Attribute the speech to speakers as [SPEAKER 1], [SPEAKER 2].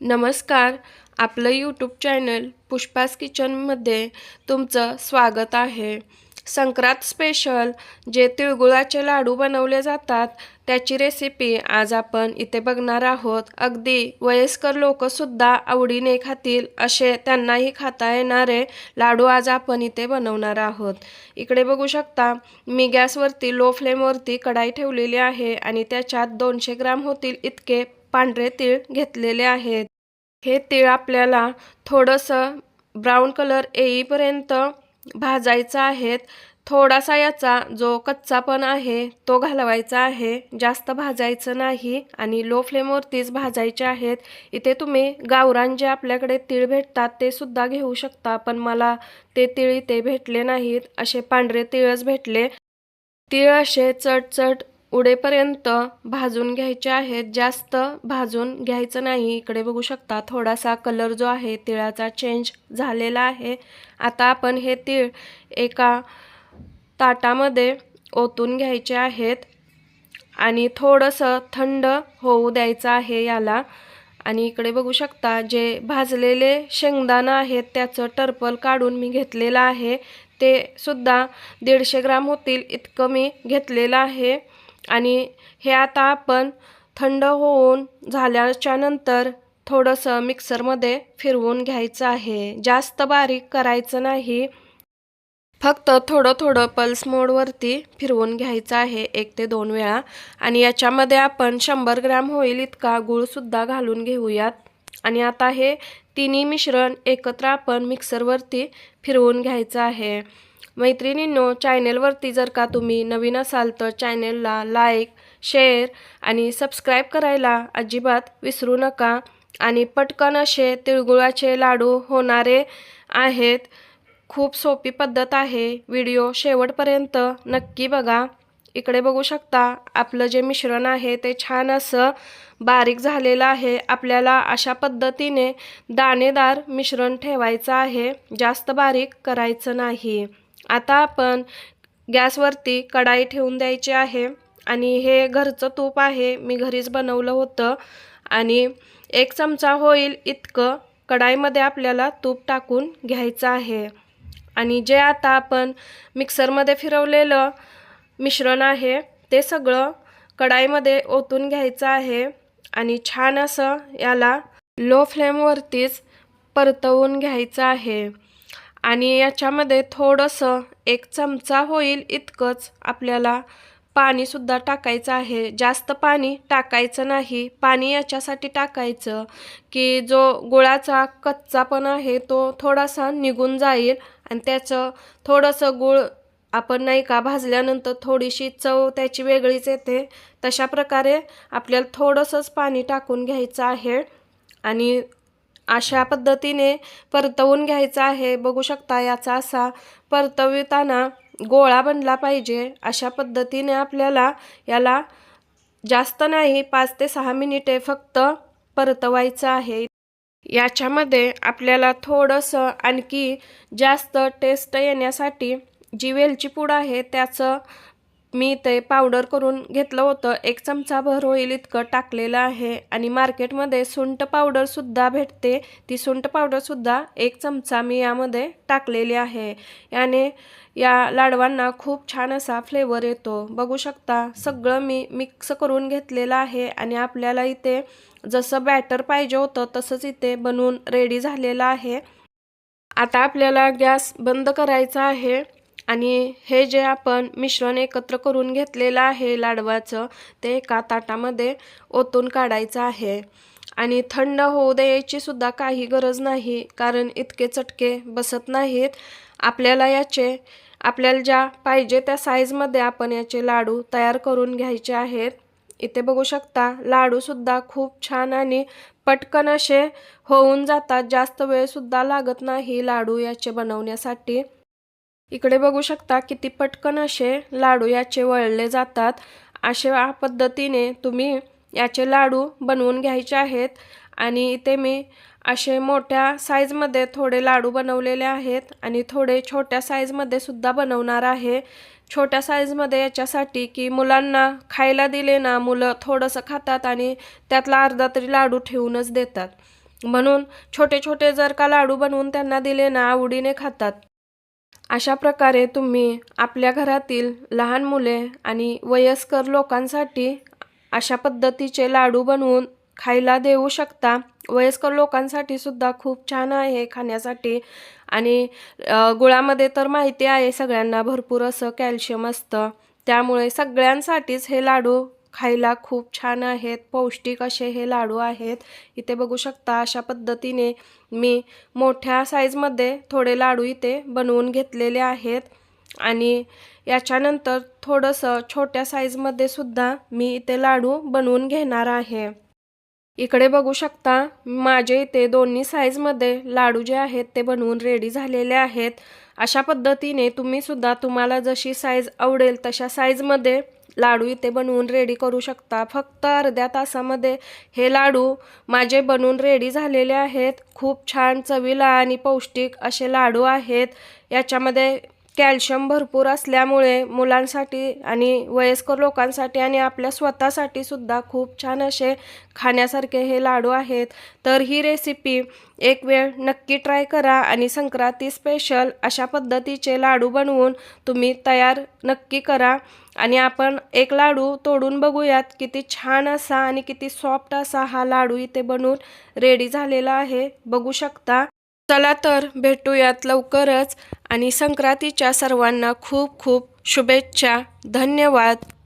[SPEAKER 1] नमस्कार. आपलं YouTube channel Pushpa's किचनमध्ये तुमचं स्वागत आहे. संक्रांत स्पेशल जे तिळगुळाचे लाडू बनवले जातात त्याची रेसिपी आज आपण इथे बघणार आहोत. अगदी वयस्कर लोकसुद्धा आवडीने खातील असे त्यांनाही खाता येणारे लाडू आज आपण इथे बनवणार आहोत. इकडे बघू शकता मी गॅसवरती लो फ्लेमवरती कढाई ठेवलेली आहे आणि त्याच्यात दोनशे ग्राम होतील इतके पांढरे तीळ घेतलेले आहेत. हे तीळ आपल्याला थोडंसं ब्राऊन कलर येईपर्यंत भाजायचं आहेत थोडासा याचा जो कच्चापण आहे तो घालवायचा आहे. जास्त भाजायचं नाही आणि लो फ्लेमवरतीच भाजायचे आहेत. इथे तुम्ही गावरान जे आपल्याकडे तीळ भेटतात ते सुद्धा घेऊ शकता पण मला ते तीळ इथे भेटले नाहीत. असे पांढरे तीळच भेटले. तीळ असे चटचट उडेपर्यंत भाजून घ्यायचे आहेत. जास्त भाजून घ्यायचं नाही. इकडे बघू शकता थोडासा कलर जो आहे तिळाचा चेंज झालेला आहे. आता आपण हे तीळ एका ताटामध्ये ओतून घ्यायचे आहेत आणि थोडंसं थंड होऊ द्यायचं आहे याला. आणि इकडे बघू शकता जे भाजलेले शेंगदाणं आहेत त्याचं टर्पल काढून मी घेतलेलं आहे. ते सुद्धा दीडशे ग्राम होतील इतकं मी घेतलेलं आहे. आणि हे आता आपण थंड होऊन झाल्याच्यानंतर थोडंसं मिक्सरमध्ये फिरवून घ्यायचं आहे. जास्त बारीक करायचं नाही. फक्त थोडं थोडं पल्स मोडवरती फिरवून घ्यायचं आहे एक ते दोन वेळा. आणि याच्यामध्ये आपण शंभर ग्रॅम होईल इतका गूळसुद्धा घालून घेऊयात. आणि आता हे तिन्ही मिश्रण एकत्र आपण मिक्सरवरती फिरवून घ्यायचं आहे. मैत्रिणींनो चॅनेलवरती जर का तुम्ही नवीन असाल तर चॅनेलला लाईक शेअर आणि सबस्क्राईब करायला अजिबात विसरू नका. आणि पटकन असे तिळगुळाचे लाडू होणारे आहेत. खूप सोपी पद्धत आहे. व्हिडिओ शेवटपर्यंत नक्की बघा. इकडे बघू शकता आपलं जे मिश्रण आहे ते छान असं बारीक झालेलं आहे. आपल्याला अशा पद्धतीने दाणेदार मिश्रण ठेवायचं आहे. जास्त बारीक करायचं नाही. आता आपण गॅसवरती कढाई ठेवून द्यायची आहे. आणि हे घरचं तूप आहे. मी घरीच बनवलं होतं. आणि एक चमचा होईल इतकं कढाईमध्ये आपल्याला तूप टाकून घ्यायचं आहे. आणि जे आता आपण मिक्सरमध्ये फिरवलेलं मिश्रण आहे ते सगळं कढाईमध्ये ओतून घ्यायचं आहे. आणि छान असं याला लो फ्लेमवरतीच परतवून घ्यायचं आहे. आणि याच्यामध्ये थोडंसं एक चमचा होईल इतकंच आपल्याला पाणीसुद्धा टाकायचं आहे. जास्त पाणी टाकायचं नाही. पाणी याच्यासाठी टाकायचं की जो गुळाचा कच्चापण आहे तो थोडासा निघून जाईल आणि त्याचं थोडंसं गुळ आपण नाही का भाजल्यानंतर थोडीशी चव त्याची वेगळीच येते. तशा प्रकारे आपल्याला थोडंसंच पाणी टाकून घ्यायचं आहे आणि अशा पद्धतीने परतवून घ्यायचा आहे. बघू शकता याचा असा परतविताना गोळा बनला पाहिजे. अशा पद्धतीने आपल्याला याला जास्त नाही पाच ते सहा मिनिटे फक्त परतवायचं आहे. याच्यामध्ये आपल्याला थोडंसं आणखी जास्त टेस्ट येण्यासाठी जी वेलची पूड आहे त्याचं मी ते पावडर करून घेतलं होतं. एक चमचा भर होईल इतकं टाकलेलं आहे आणि मार्केटमध्ये सुंठ पावडरसुद्धा भेटते. ती सुंट पावडरसुद्धा एक चमचा मी यामध्ये टाकलेली आहे. याने या लाडवांना खूप छान असा फ्लेवर येतो. बघू शकता सगळं मी मिक्स करून घेतलेलं आहे आणि आपल्याला इथे जसं बॅटर पाहिजे होतं तसंच इथे बनवून रेडी झालेलं आहे. आता आपल्याला गॅस बंद करायचा आहे. आणि हे जे आपण मिश्रण एकत्र करून घेतलेलं आहे लाडवाचं ते एका ताटामध्ये ओतून काढायचं आहे. आणि थंड होऊ द्यायची सुद्धा काही गरज नाही कारण इतके चटके बसत नाहीत. आपल्याला याचे आपल्याला ज्या पाहिजे त्या साईजमध्ये आपण याचे लाडू तयार करून घ्यायचे आहेत. इथे बघू शकता लाडूसुद्धा खूप छान आणि पटकन असे होऊन जातात. जास्त वेळसुद्धा लागत नाही लाडू याचे बनवण्यासाठी. इकडे बघू शकता किती पटकन असे लाडू याचे वळले जातात. अशा पद्धतीने तुम्ही याचे लाडू बनवून घ्यायचे आहेत. आणि इथे मी असे मोठ्या साईजमध्ये थोडे लाडू बनवलेले आहेत. आणि थोडे छोट्या साईजमध्ये सुद्धा बनवणार आहे. छोट्या साईजमध्ये याच्यासाठी की मुलांना खायला दिले ना मुलं थोडंसं खातात आणि त्यातला अर्धा तरी लाडू ठेवूनच देतात. म्हणून छोटे छोटे जर का लाडू बनवून त्यांना दिले ना आवडीने खातात. अशा प्रकारे तुम्ही आपल्या घरातील लहान मुले आणि वयस्कर लोकांसाठी अशा पद्धतीचे लाडू बनवून खायला देऊ शकता. वयस्कर लोकांसाठी सुद्धा खूप छान आहे खाण्यासाठी. आणि गुळामध्ये तर माहिती आहे सगळ्यांना भरपूर असं कॅल्शियम असतं. त्यामुळे सगळ्यांसाठीच हे लाडू खायला खूप छान आहेत पौष्टिक असे हे लाडू आहेत. इथे बघू शकता अशा पद्धतीने मी मोठ्या साईजमध्ये थोडे लाडू इथे बनवून घेतलेले आहेत. आणि याच्यानंतर थोडंसं छोट्या साईजमध्ये सुद्धा मी इथे लाडू बनवून घेणार आहे. इकडे बघू शकता माझे इथे दोन्ही साईजमध्ये लाडू जे आहेत ते बनवून रेडी झालेले आहेत. अशा पद्धतीने तुम्ही सुद्धा तुम्हाला जशी साईज आवडेल तशा साईजमध्ये लाडू इथे बनवून रेडी करू शकता. फक्त अर्ध्या तासामध्ये हे लाडू माझे बनवून रेडी झालेले आहेत. खूप छान चवीला आणि पौष्टिक असे लाडू आहेत. याच्यामध्ये कॅल्शियम भरपूर असल्यामुळे मुलांसाठी आणि वयस्कर लोकांसाठी आणि आपल्या स्वतःसाठी सुद्धा खूप छान असे खाण्यासारखे हे लाडू आहेत. तर ही रेसिपी एक वेळ नक्की ट्राय करा आणि संक्रांती स्पेशल अशा पद्धतीचे लाडू बनवून तुम्ही तयार नक्की करा. आणि आपण एक लाडू तोडून बघूयात किती छान असा आणि किती सॉफ्ट असा हा लाडू इथे बनवून रेडी झालेला आहे. बघू शकता. चला तर भेटूयात लवकरच आणि संक्रांतीच्या सर्वांना खूप खूप शुभेच्छा. धन्यवाद.